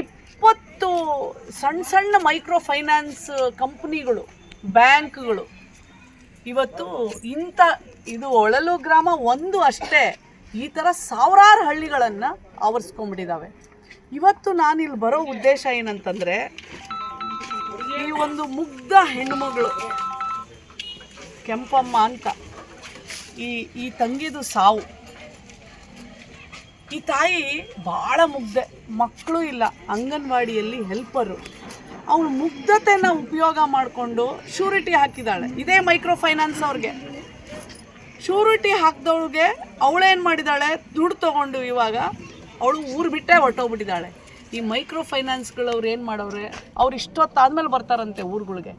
ಇಪ್ಪತ್ತು ಸಣ್ಣ ಸಣ್ಣ ಮೈಕ್ರೋ ಫೈನಾನ್ಸ್ ಕಂಪ್ನಿಗಳು, ಬ್ಯಾಂಕ್ಗಳು. ಇವತ್ತು ಇಂಥ ಇದು ಒಳಲು ಗ್ರಾಮ ಒಂದು ಅಷ್ಟೇ. ಈ ಥರ ಸಾವಿರಾರು ಹಳ್ಳಿಗಳನ್ನು ಆವರಿಸ್ಕೊಂಡ್ಬಿಟ್ಟಿದ್ದಾವೆ ಇವತ್ತು ನಾನಿಲ್ಲಿ ಬರೋ ಉದ್ದೇಶ ಏನಂತಂದರೆ, ಈ ಒಂದು ಮುಗ್ಧ ಹೆಣ್ಣುಮಗಳು, ಕೆಂಪಮ್ಮ ಅಂತ, ಈ ಈ ತಂಗಿದು ಸಾವು. ಈ ತಾಯಿ ಭಾಳ ಮುಗ್ಧೆ. ಮಕ್ಕಳು ಇಲ್ಲ, ಅಂಗನವಾಡಿಯಲ್ಲಿ ಹೆಲ್ಪರು ಅವಳು ಮುಗ್ಧತೆನ ಉಪಯೋಗ ಮಾಡಿಕೊಂಡು ಶೂರಿಟಿ ಹಾಕಿದ್ದಾಳೆ ಇದೇ ಮೈಕ್ರೋ ಫೈನಾನ್ಸ್ ಅವ್ರಿಗೆ. ಶೂರಿಟಿ ಹಾಕಿದವಳಿಗೆ ಅವಳೇನು ಮಾಡಿದ್ದಾಳೆ ದುಡ್ಡು ತೊಗೊಂಡು ಇವಾಗ ಅವಳು ಊರು ಬಿಟ್ಟೇ ಹೊರ್ಟೋಗ್ಬಿಟ್ಟಿದ್ದಾಳೆ ಈ ಮೈಕ್ರೋ ಫೈನಾನ್ಸ್ಗಳವ್ರು ಏನು ಮಾಡೋರೆ ಅವ್ರು ಇಷ್ಟೊತ್ತಾದ್ಮೇಲೆ ಬರ್ತಾರಂತೆ ಊರುಗಳಿಗೆ.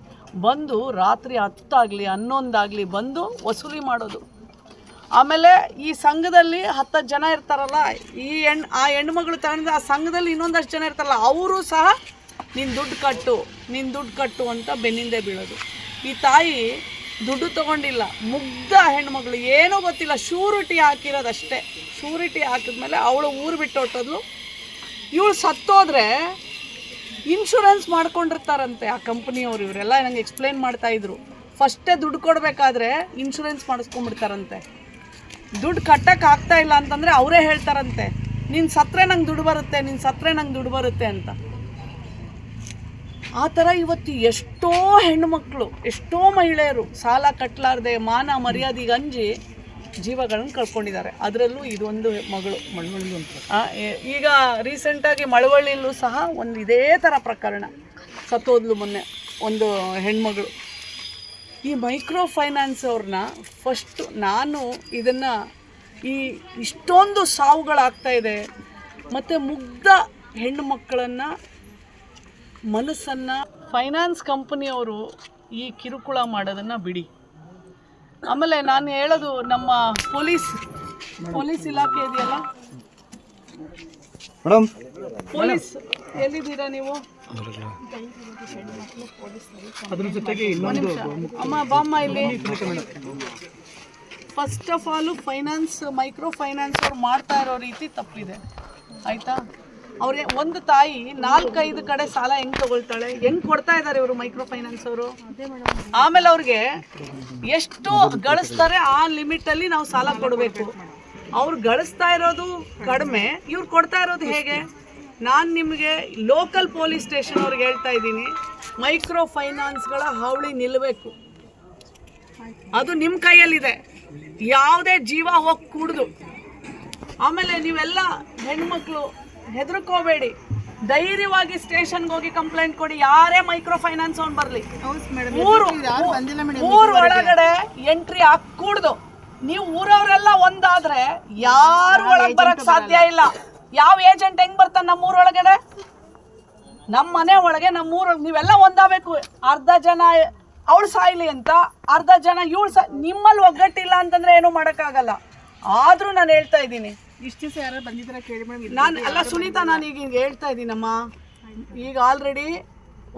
ಬಂದು ರಾತ್ರಿ ಹತ್ತಾಗಲಿ ಹನ್ನೊಂದಾಗಲಿ ಬಂದು ವಸೂಲಿ ಮಾಡೋದು. ಆಮೇಲೆ ಈ ಸಂಘದಲ್ಲಿ ಹತ್ತು ಜನ ಇರ್ತಾರಲ್ಲ, ಈ ಹೆಣ್ಣು ಆ ಹೆಣ್ಮಗಳು ತಗೊಂಡು ಆ ಸಂಘದಲ್ಲಿ ಇನ್ನೊಂದಷ್ಟು ಜನ ಇರ್ತಾರಲ್ಲ, ಅವರು ಸಹ ನಿನ್ನ ದುಡ್ಡು ಕಟ್ಟು ನಿನ್ನ ದುಡ್ಡು ಕಟ್ಟು ಅಂತ ಬೆನ್ನಿಂದೆ ಬೀಳೋದು. ಈ ತಾಯಿ ದುಡ್ಡು ತಗೊಂಡಿಲ್ಲ, ಮುಗ್ಧ ಹೆಣ್ಮಗಳು, ಏನೂ ಗೊತ್ತಿಲ್ಲ, ಶೂರಿಟಿ ಹಾಕಿರೋದಷ್ಟೇ ಶೂರಿಟಿ ಹಾಕಿದ್ಮೇಲೆ ಅವಳು ಊರು ಬಿಟ್ಟು ಹೊಟ್ಟೋದ್ಲು ಇವಳು ಸತ್ತೋದ್ರೆ ಇನ್ಶೂರೆನ್ಸ್ ಮಾಡ್ಕೊಂಡಿರ್ತಾರಂತೆ ಆ ಕಂಪ್ನಿಯವರು, ಇವರೆಲ್ಲ ನಂಗೆ ಎಕ್ಸ್ಪ್ಲೈನ್ ಮಾಡ್ತಾಯಿದ್ರು ಫಸ್ಟೇ ದುಡ್ಡು ಕೊಡಬೇಕಾದ್ರೆ ಇನ್ಶೂರೆನ್ಸ್ ಮಾಡಿಸ್ಕೊಂಡ್ಬಿಡ್ತಾರಂತೆ. ದುಡ್ಡು ಕಟ್ಟಕ್ಕೆ ಆಗ್ತಾ ಇಲ್ಲ ಅಂತಂದರೆ ಅವರೇ ಹೇಳ್ತಾರಂತೆ. ನೀನು ಸತ್ರೆ ನಂಗೆ ದುಡ್ಡು ಬರುತ್ತೆ ನೀನು ಸತ್ರೆ ನಂಗೆ ದುಡ್ಡು ಬರುತ್ತೆ ಅಂತ. ಆ ಥರ ಇವತ್ತು ಎಷ್ಟೋ ಹೆಣ್ಣುಮಕ್ಕಳು ಎಷ್ಟೋ ಮಹಿಳೆಯರು ಸಾಲ ಕಟ್ಟಲಾರ್ದೆ ಮಾನ ಮರ್ಯಾದೆಗೆ ಅಂಜಿ ಜೀವಗಳನ್ನು ಕಳ್ಕೊಂಡಿದ್ದಾರೆ. ಅದರಲ್ಲೂ ಇದೊಂದು ಮಗಳು. ಮಳವಳ್ಳಿ ಅಂತ. ಈಗ ರೀಸೆಂಟಾಗಿ ಮಳವಳ್ಳಿಯಲ್ಲೂ ಸಹ ಒಂದು ಇದೇ ಥರ ಪ್ರಕರಣ. ಸತ್ತೋದ್ಲು ಮೊನ್ನೆ ಒಂದು ಹೆಣ್ಮಗಳು. ಈ ಮೈಕ್ರೋ ಫೈನಾನ್ಸ್ ಅವ್ರನ್ನ ಫಸ್ಟು ನಾನು ಇದನ್ನು ಈ ಇಷ್ಟೊಂದು ಸಾವುಗಳಾಗ್ತಾ ಇದೆ. ಮತ್ತು ಮುಗ್ಧ ಹೆಣ್ಣು ಮಕ್ಕಳನ್ನು ಮನಸ್ಸನ್ನು ಫೈನಾನ್ಸ್ ಕಂಪನಿಯವರು ಈ ಕಿರುಕುಳ ಮಾಡೋದನ್ನು ಬಿಡಿ. ಆಮೇಲೆ ನಾನು ಹೇಳೋದು ನಮ್ಮ ಪೊಲೀಸ್ ಪೊಲೀಸ್ ಇಲಾಖೆ ಇದೆಯಲ್ಲ? ಮೇಡಮ್. ಪೊಲೀಸ್ ಎಲ್ಲಿದ್ದೀರಾ ನೀವು? ಅದ್ರ ಜೊತೆಗೆ ಇನ್ನೊಂದು. ಅಮ್ಮ ಬಾಮ್ಮ ಇಲ್ಲಿ. First of all finance micro finance ಅವ್ರು ಮಾಡ್ತಾ ಇರೋ ರೀತಿ ತಪ್ಪಿದೆ. ಆಯ್ತಾ? ಅವ್ರಿಗೆ ಒಂದು ತಾಯಿ ನಾಲ್ಕೈದು ಕಡೆ ಸಾಲ ಹೆಂಗ್ ತಗೊಳ್ತಾಳೆ? ಹೆಂಗ್ ಕೊಡ್ತಾ ಇದ್ದಾರೆ ಇವರು ಮೈಕ್ರೋ ಫೈನಾನ್ಸ್ ಅವರು? ಆಮೇಲೆ ಅವ್ರಿಗೆ ಎಷ್ಟು ಗಳಿಸ್ತಾರೆ ಆ ಲಿಮಿಟ್ ಅಲ್ಲಿ ನಾವು ಸಾಲ ಕೊಡಬೇಕು. ಅವ್ರು ಗಳಿಸ್ತಾ ಇರೋದು ಕಡಿಮೆ ಇವ್ರು ಕೊಡ್ತಾ ಇರೋದು ಹೇಗೆ? ನಾನು ನಿಮಗೆ ಲೋಕಲ್ ಪೊಲೀಸ್ ಸ್ಟೇಷನ್ ಅವ್ರಿಗೆ ಹೇಳ್ತಾ ಇದ್ದೀನಿ ಮೈಕ್ರೋ ಫೈನಾನ್ಸ್ಗಳ ಹಾವಳಿ ನಿಲ್ಲಬೇಕು ಅದು ನಿಮ್ಮ ಕೈಯಲ್ಲಿದೆ. ಯಾವುದೇ ಜೀವ ಹೋಗಿ ಕುಡ್ದು. ಆಮೇಲೆ ನೀವೆಲ್ಲ ಹೆಣ್ಮಕ್ಳು ಹೆದರ್ಕೋಬೇಡಿ. ಧೈರ್ಯವಾಗಿ ಸ್ಟೇಷನ್ಗೆ ಹೋಗಿ ಕಂಪ್ಲೇಂಟ್ ಕೊಡಿ. ಯಾರೇ ಮೈಕ್ರೋ ಫೈನಾನ್ಸ್ ಅವ್ನು ಬರಲಿ. ಊರು ಮೂರು ಒಳಗಡೆ ಎಂಟ್ರಿ ಹಾಕೂಡ್ದು ನೀವು ಊರವರೆಲ್ಲ ಒಂದಾದ್ರೆ ಯಾರು ಒಳಗೆ ಬರಕ್ ಸಾಧ್ಯ ಇಲ್ಲ. ಯಾವ ಏಜೆಂಟ್ ಹೆಂಗ್ ಬರ್ತಾನೆ ನಮ್ಮ ಊರೊಳಗಡೆ ನಮ್ಮ ಮನೆ ಒಳಗೆ ನಮ್ಮ ಊರೊಳಗೆ ನೀವೆಲ್ಲ ಒಂದಾಗಬೇಕು. ಅರ್ಧ ಜನ ಅವಳು ಸಾಯ್ಲಿ ಅಂತ ಅರ್ಧ ಜನ ಇವಳು ಸಾ ನಿಮ್ಮಲ್ಲಿ ಒಗ್ಗಟ್ಟಿಲ್ಲ ಅಂತಂದ್ರೆ ಏನೂ ಮಾಡೋಕ್ಕಾಗಲ್ಲ. ಆದರೂ ನಾನು ಹೇಳ್ತಾ ಇದ್ದೀನಿ. ಇಷ್ಟು ದಿವಸ ಯಾರು ಬಂದಿದ್ರೆ ಕೇಳಿ ನಾನು ಅಲ್ಲ ಸುನೀತಾ ನಾನು ಈಗ ಹಿಂಗೆ ಹೇಳ್ತಾ ಇದ್ದೀನಮ್ಮ. ಈಗ ಆಲ್ರೆಡಿ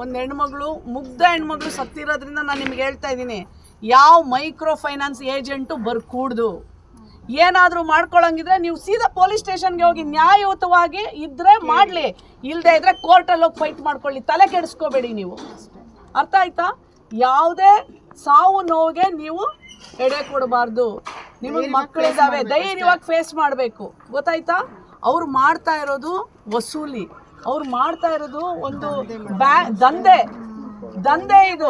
ಒಂದು ಹೆಣ್ಮಗಳು ಮುಗ್ಧ ಹೆಣ್ಮಗಳು ಸತ್ತಿರೋದ್ರಿಂದ ನಾನು ನಿಮ್ಗೆ ಹೇಳ್ತಾ ಇದ್ದೀನಿ. ಯಾವ ಮೈಕ್ರೋ ಫೈನಾನ್ಸ್ ಏಜೆಂಟು ಬರ್ಕೂಡ್ದು? ಏನಾದರೂ ಮಾಡ್ಕೊಳಂಗಿದ್ರೆ ನೀವು ಸೀದಾ ಪೊಲೀಸ್ ಸ್ಟೇಷನ್ಗೆ ಹೋಗಿ ನ್ಯಾಯಯುತವಾಗಿ ಇದ್ರೆ ಮಾಡಲಿ. ಇಲ್ಲದೆ ಇದ್ರೆ ಕೋರ್ಟಲ್ಲಿ ಹೋಗಿ ಫೈಟ್ ಮಾಡ್ಕೊಳ್ಳಿ. ತಲೆ ಕೆಡಿಸ್ಕೋಬೇಡಿ ನೀವು. ಅರ್ಥ ಆಯ್ತಾ? ಯಾವುದೇ ಸಾವು ನೋವಿಗೆ ನೀವು ಎಡೆ ಕೊಡಬಾರ್ದು. ನಿಮಗೆ ಮಕ್ಕಳಿದ್ದಾವೆ ಧೈರ್ಯವಾಗಿ ಫೇಸ್ ಮಾಡಬೇಕು. ಗೊತ್ತಾಯ್ತಾ? ಅವ್ರು ಮಾಡ್ತಾ ಇರೋದು ವಸೂಲಿ. ಅವ್ರು ಮಾಡ್ತಾ ಇರೋದು ಒಂದು ಬ್ಯಾ ದಂಧೆ. ದಂಧೆ ಇದು.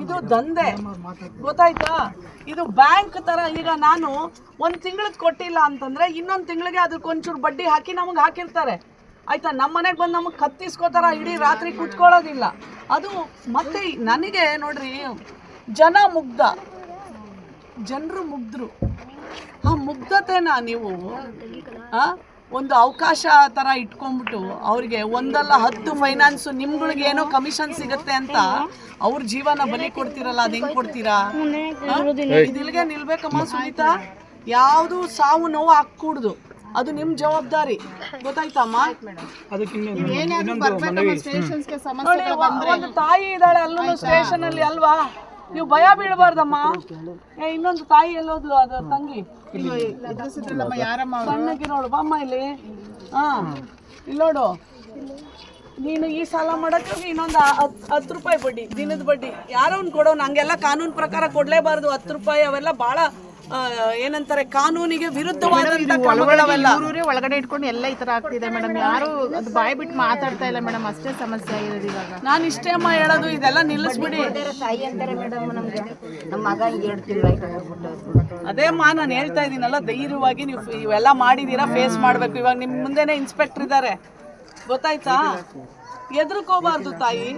ಇದು ದಂಧೆ. ಗೊತ್ತಾಯ್ತಾ? ಇದು ಬ್ಯಾಂಕ್ ತರ ಈಗ ನಾನು ಒಂದ್ ತಿಂಗಳದ್ ಕೊಟ್ಟಿಲ್ಲ ಅಂತಂದ್ರೆ ಇನ್ನೊಂದ್ ತಿಂಗಳಿಗೆ ಅದಕ್ಕೆ ಒಂಚೂರು ಬಡ್ಡಿ ಹಾಕಿ ನಮಗೆ ಹಾಕಿರ್ತಾರೆ. ಆಯ್ತಾ? ನಮ್ಮ ಮನೆಗೆ ಬಂದು ನಮಗೆ ಕತ್ತಿಸ್ಕೋತಾರ ಇಡೀ ರಾತ್ರಿ ಕುತ್ಕೊಳ್ಳೋದಿಲ್ಲ. ಅದು ಮತ್ತೆ ನನಗೆ ನೋಡ್ರಿ ಜನ ಮುಗ್ಧ. ಜನರು ಮುಗ್ಧರು ಆ ಮುಗ್ಧತೆನ ನೀವು ಆ, ಒಂದು ಅವಕಾಶ ತರ ಇಟ್ಕೊಂಡ್ಬಿಟ್ಟು ಅವ್ರಿಗೆ ಒಂದಲ್ಲ ಹತ್ತು ಫೈನಾನ್ಸ್ ನಿಮ್ಗಳಿಗೆ ಏನೋ ಕಮಿಷನ್ ಸಿಗುತ್ತೆ ಅಂತ ಅವ್ರ ಜೀವನ ಬಲಿ ಕೊಡ್ತೀರಲ್ಲ ಅದು ಹೆಂಗ್ ಕೊಡ್ತೀರಾ? ಇದಿಲ್ಗೆ ನಿಲ್ಬೇಕಮ್ಮ ಸುನೀತಾ. ಯಾವುದು ಸಾವು ನೋವು ಹಾಕೂಡ್ದು ಅದು ನಿಮ್ಮ ಜವಾಬ್ದಾರಿ. ಗೊತ್ತಾಯ್ತಮ್ಮ? ಒಂದು ತಾಯಿ ಇದ್ದಾಳೆ ಅಲ್ಲೂ ಸ್ಟೇಷನ್ ಅಲ್ಲಿ ಅಲ್ವಾ? ನೀವು ಭಯ ಬೀಳಬಾರ್ದಮ್ಮ. ಏ ಇನ್ನೊಂದು ತಾಯಿ ಎಲ್ಲೋದ್ಲು ಅದು ತಂಗಿ. ಸಣ್ಣಕ್ಕೆ ನೋಡು ಬಮ್ಮ ಇಲ್ಲಿ. ಹಾ ಇಲ್ಲಿ ನೋಡು. ನೀನು ಈ ಸಾಲ ಮಾಡಕ್ಕೆ ಇನ್ನೊಂದು ಹತ್ತು ರೂಪಾಯಿ ಬಡ್ಡಿ ದಿನದ ಬಡ್ಡಿ. ಯಾರೋ ಒಂದು ಕೊಡೋನು ಹಂಗೆಲ್ಲ ಕಾನೂನು ಪ್ರಕಾರ ಕೊಡಲೇಬಾರ್ದು. ಹತ್ತು ರೂಪಾಯಿ ಅವೆಲ್ಲ ಭಾಳ ಏನಂತಾರೆ ಕಾನೂನಿಗೆ ವಿರುದ್ಧವಾದಂತ ಕ್ರಮಗಳವೆಲ್ಲ ಒಳಗಡೆ ಇಟ್ಕೊಂಡು ಎಲ್ಲ ಈ ತರ ಆಗ್ತಿದೆ ಮೇಡಮ್. ಯಾರು ಅದು ಬಾಯ್ ಬಿಟ್ಟು ಮಾತಾಡ್ತಾ ಇಲ್ಲ ಮೇಡಮ್ ಅಷ್ಟೇ ಸಮಸ್ಯೆ ಆಗಿರೋದು ಇವಾಗ. ನಾನು ಇಷ್ಟೇ ಅಮ್ಮ ಹೇಳೋದು ಇದೆಲ್ಲ ನಿಲ್ಲಿಸ್ಬಿಡಿ. ತಾಯಿ ಅಂತಾರೆ ಮೇಡಮ್ ನಮ್ಗೆ. ನಮ್ಮ ಮಗ ಎರಡು ಹೋಗ್ಬಿಟ್ಟು ಅದೇ ಮಾ ನಾನು ಹೇಳ್ತಾ ಇದ್ದೀನಲ್ಲ ಧೈರ್ಯವಾಗಿ ನೀವು ಇವೆಲ್ಲ ಮಾಡಿದೀರಾ ಫೇಸ್ ಮಾಡಬೇಕು. ಇವಾಗ ನಿಮ್ಮ ಮುಂದೆನೇ ಇನ್ಸ್ಪೆಕ್ಟರ್ ಇದ್ದಾರೆ. ಗೊತ್ತಾಯ್ತಾ? ಎದ್ರಕೋಬಾರ್ದು ತಾಯಿ.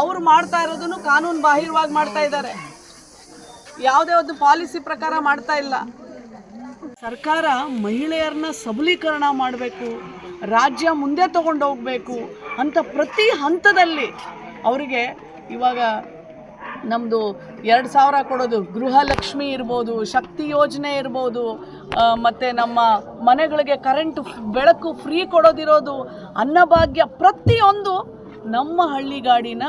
ಅವ್ರು ಮಾಡ್ತಾ ಇರೋದನ್ನು ಕಾನೂನು ಬಾಹಿರವಾಗಿ ಮಾಡ್ತಾ ಇದ್ದಾರೆ. ಯಾವುದೇ ಒಂದು ಪಾಲಿಸಿ ಪ್ರಕಾರ ಮಾಡ್ತಾ ಇಲ್ಲ. ಸರ್ಕಾರ ಮಹಿಳೆಯರನ್ನ ಸಬಲೀಕರಣ ಮಾಡಬೇಕು, ರಾಜ್ಯ ಮುಂದೆ ತಗೊಂಡು ಹೋಗಬೇಕು ಅಂತ ಪ್ರತಿ ಹಂತದಲ್ಲಿ ಅವರಿಗೆ ಇವಾಗ ನಮ್ಮದು ಎರಡು ಸಾವಿರ ಕೊಡೋದು ಗೃಹಲಕ್ಷ್ಮಿ ಇರ್ಬೋದು, ಶಕ್ತಿ ಯೋಜನೆ ಇರ್ಬೋದು ಮತ್ತು ನಮ್ಮ ಮನೆಗಳಿಗೆ ಕರೆಂಟ್ ಬೆಳಕು ಫ್ರೀ ಕೊಡೋದಿರೋದು ಅನ್ನಭಾಗ್ಯ ಪ್ರತಿಯೊಂದು ನಮ್ಮ ಹಳ್ಳಿಗಾಡಿನ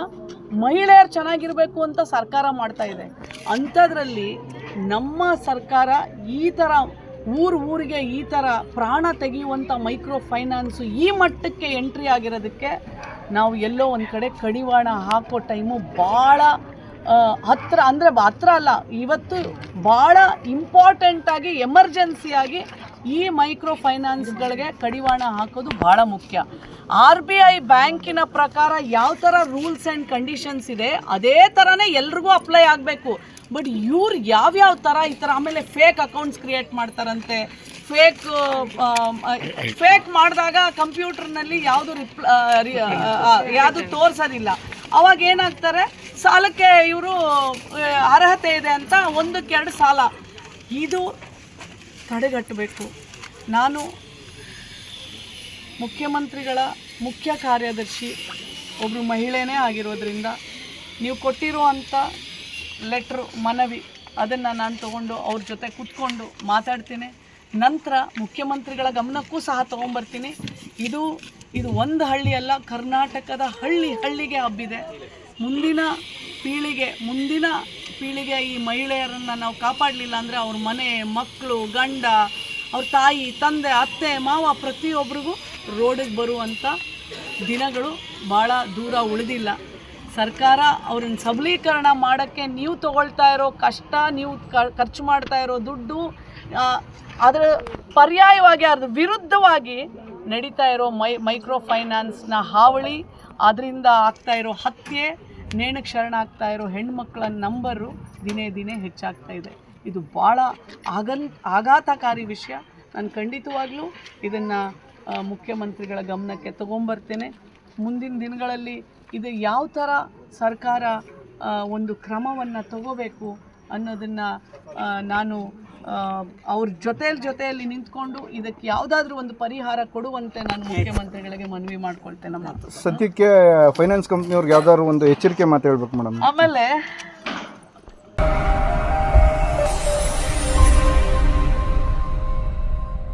ಮಹಿಳೆಯರು ಚೆನ್ನಾಗಿರಬೇಕು ಅಂತ ಸರ್ಕಾರ ಮಾಡ್ತಾ ಇದೆ. ಅಂಥದ್ರಲ್ಲಿ ನಮ್ಮ ಸರ್ಕಾರ ಈ ಥರ ಊರು ಊರಿಗೆ ಈ ಥರ ಪ್ರಾಣ ತೆಗೆಯುವಂಥ ಮೈಕ್ರೋ ಫೈನಾನ್ಸು ಈ ಮಟ್ಟಕ್ಕೆ ಎಂಟ್ರಿ ಆಗಿರೋದಕ್ಕೆ ನಾವು ಎಲ್ಲೋ ಒಂದು ಕಡೆ ಕಡಿವಾಣ ಹಾಕೋ ಟೈಮು ಭಾಳ ಹತ್ರ ಅಂದರೆ ಹತ್ರ ಅಲ್ಲ, ಇವತ್ತು ಭಾಳ ಇಂಪಾರ್ಟೆಂಟಾಗಿ ಎಮರ್ಜೆನ್ಸಿಯಾಗಿ ಈ ಮೈಕ್ರೋ ಫೈನಾನ್ಸ್ಗಳಿಗೆ ಕಡಿವಾಣ ಹಾಕೋದು ಭಾಳ ಮುಖ್ಯ. ಆರ್ ಬಿ ಐ ಬ್ಯಾಂಕಿನ ಪ್ರಕಾರ ಯಾವ ಥರ ರೂಲ್ಸ್ ಆ್ಯಂಡ್ ಕಂಡೀಷನ್ಸ್ ಇದೆ, ಅದೇ ಥರನೇ ಎಲ್ರಿಗೂ ಅಪ್ಲೈ ಆಗಬೇಕು. ಬಟ್ ಇವ್ರು ಯಾವ್ಯಾವ ಥರ ಈ ಥರ ಆಮೇಲೆ ಫೇಕ್ ಅಕೌಂಟ್ಸ್ ಕ್ರಿಯೇಟ್ ಮಾಡ್ತಾರಂತೆ, ಫೇಕ್ ಫೇಕ್ ಮಾಡಿದಾಗ ಕಂಪ್ಯೂಟರ್ನಲ್ಲಿ ಯಾವುದು ರಿಪ್ಲ ಯಾವುದು ತೋರಿಸೋದಿಲ್ಲ. ಅವಾಗ ಏನಾಗ್ತಾರೆ, ಸಾಲಕ್ಕೆ ಇವರು ಅರ್ಹತೆ ಇದೆ ಅಂತ ಒಂದಕ್ಕೆ ಎರಡು ಸಾಲ. ಇದು ತಡೆಗಟ್ಟಬೇಕು. ನಾನು ಮುಖ್ಯಮಂತ್ರಿಗಳ ಮುಖ್ಯ ಕಾರ್ಯದರ್ಶಿ ಒಬ್ಬರು ಮಹಿಳೆಯೇ ಆಗಿರೋದರಿಂದ ನೀವು ಕೊಟ್ಟಿರುವಂಥ ಲೆಟ್ರು ಮನವಿ, ಅದನ್ನು ನಾನು ತಗೊಂಡು ಅವ್ರ ಜೊತೆ ಕೂತ್ಕೊಂಡು ಮಾತಾಡ್ತೀನಿ. ನಂತರ ಮುಖ್ಯಮಂತ್ರಿಗಳ ಗಮನಕ್ಕೂ ಸಹ ತೊಗೊಂಬರ್ತೀನಿ. ಇದು ಇದು ಒಂದು ಹಳ್ಳಿಯಲ್ಲ ಕರ್ನಾಟಕದ ಹಳ್ಳಿ ಹಳ್ಳಿಗೆ ಹಬ್ಬಿದೆ. ಮುಂದಿನ ಪೀಳಿಗೆ, ಮುಂದಿನ ಪೀಳಿಗೆ ಈ ಮಹಿಳೆಯರನ್ನು ನಾವು ಕಾಪಾಡಲಿಲ್ಲ ಅಂದರೆ ಅವ್ರ ಮನೆ ಮಕ್ಕಳು ಗಂಡ, ಅವ್ರ ತಾಯಿ, ತಂದೆ, ಅತ್ತೆ, ಮಾವ ಪ್ರತಿಯೊಬ್ಬರಿಗೂ ರೋಡಿಗೆ ಬರುವಂಥ ದಿನಗಳು ಭಾಳ ದೂರ ಉಳಿದಿಲ್ಲ. ಸರ್ಕಾರ ಅವ್ರನ್ನ ಸಬಲೀಕರಣ ಮಾಡೋಕ್ಕೆ ನೀವು ತಗೊಳ್ತಾ ಇರೋ ಕಷ್ಟ, ನೀವು ಖರ್ಚು ಮಾಡ್ತಾ ಇರೋ ದುಡ್ಡು ಅದರ ಪರ್ಯಾಯವಾಗಿ ಅದ್ರ ವಿರುದ್ಧವಾಗಿ ನಡೀತಾ ಇರೋ ಮೈ, ಮೈಕ್ರೋ ಫೈನಾನ್ಸ್ನ ಹಾವಳಿ ಅದರಿಂದ ಆಗ್ತಾ ಇರೋ ಹತ್ಯೆ ನೇಣಕ್ಕೆ ಶರಣಾಗ್ತಾ ಇರೋ ಹೆಣ್ಮಕ್ಳ ನಂಬರು ದಿನೇ ದಿನೇ ಹೆಚ್ಚಾಗ್ತಾ ಇದೆ. ಇದು ಭಾಳ ಆಗನ್, ಆಘಾತಕಾರಿ ವಿಷಯ. ನಾನು ಖಂಡಿತವಾಗ್ಲೂ ಇದನ್ನು ಮುಖ್ಯಮಂತ್ರಿಗಳ ಗಮನಕ್ಕೆ ತಗೊಂಬರ್ತೇನೆ. ಮುಂದಿನ ದಿನಗಳಲ್ಲಿ ಇದು ಯಾವ ಥರ ಸರ್ಕಾರ ಒಂದು ಕ್ರಮವನ್ನು ತಗೋಬೇಕು ಅನ್ನೋದನ್ನು ನಾನು ಅವ್ರ ಜೊತೆಯಲ್ಲಿ ಜೊತೆಯಲ್ಲಿ ನಿಂತ್ಕೊಂಡು ಇದಕ್ಕೆ ಯಾವುದಾದ್ರೂ ಒಂದು ಪರಿಹಾರ ಕೊಡುವಂತೆ ನಾನು ಮುಖ್ಯಮಂತ್ರಿಗಳಿಗೆ ಮನವಿ ಮಾಡ್ಕೊಳ್ತೇನಮ್ಮ ಸದ್ಯಕ್ಕೆ ಫೈನಾನ್ಸ್ ಕಂಪ್ನಿಯವ್ರಿಗೆ ಯಾವ್ದಾದ್ರು ಒಂದು ಎಚ್ಚರಿಕೆ ಮಾತು ಹೇಳ್ಬೇಕು ಮೇಡಮ್ ಆಮೇಲೆ